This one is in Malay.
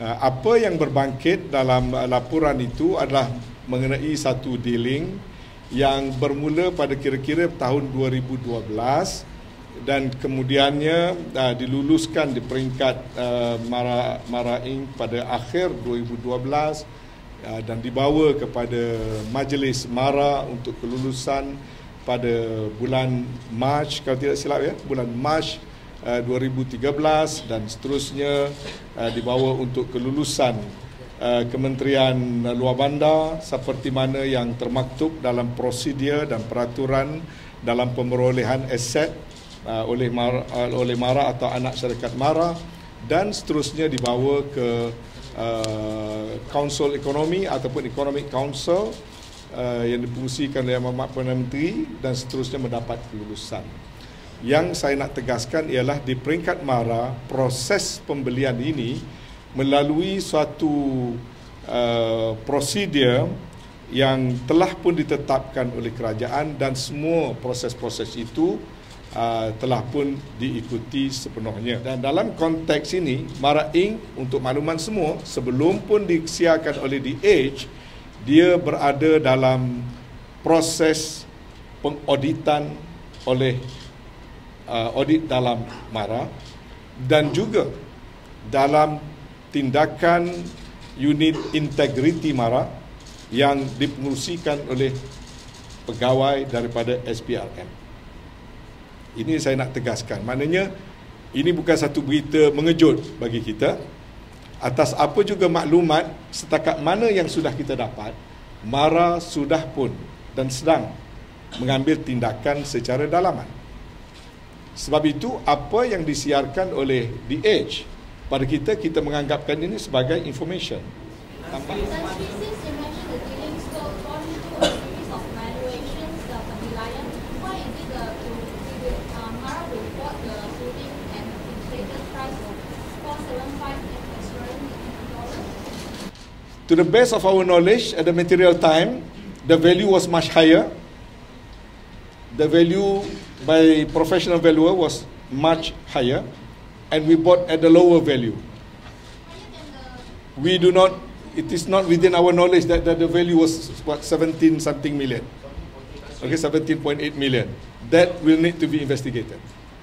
Uh, apa yang berbangkit dalam uh, laporan itu adalah mengenai satu dealing yang bermula pada kira-kira tahun 2012 dan kemudiannya uh, diluluskan di peringkat uh, Mara Mara Inc pada akhir 2012 uh, dan dibawa kepada majlis Mara untuk kelulusan pada bulan Mac kalau tidak silap ya bulan Mac uh, 2013 dan seterusnya uh, dibawa untuk kelulusan uh, Kementerian Luar Bandar seperti mana yang termaktub dalam prosedur dan peraturan dalam pemerolehan aset oleh Mara, oleh Mara atau anak syarikat Mara dan seterusnya dibawa ke Council Ekonomi ataupun Economic Council yang dipungsikan oleh Amat Perdana Menteri dan seterusnya mendapat kelulusan. Yang saya nak tegaskan ialah di peringkat Mara proses pembelian ini melalui suatu uh, prosedur yang telah pun ditetapkan oleh kerajaan dan semua proses-proses itu uh, telah pun diikuti sepenuhnya. Dan dalam konteks ini, Mara Inc. untuk makluman semua, sebelum pun disiarkan oleh The Age, dia berada dalam proses pengauditan oleh uh, audit dalam Mara dan juga dalam tindakan unit integriti Mara yang dipengurusikan oleh pegawai daripada SPRM. Ini saya nak tegaskan. Maknanya ini bukan satu berita mengejut bagi kita. Atas apa juga maklumat setakat mana yang sudah kita dapat, Mara sudah pun dan sedang mengambil tindakan secara dalaman. Sebab itu apa yang disiarkan oleh The Age pada kita kita menganggapkan ini sebagai information. To the best of our knowledge, at the material time, the value was much higher. The value by professional valuer was much higher, and we bought at the lower value. We do not. It is not within our knowledge that, that the value was what 17 something million. Okay, 17.8 million. That will need to be investigated.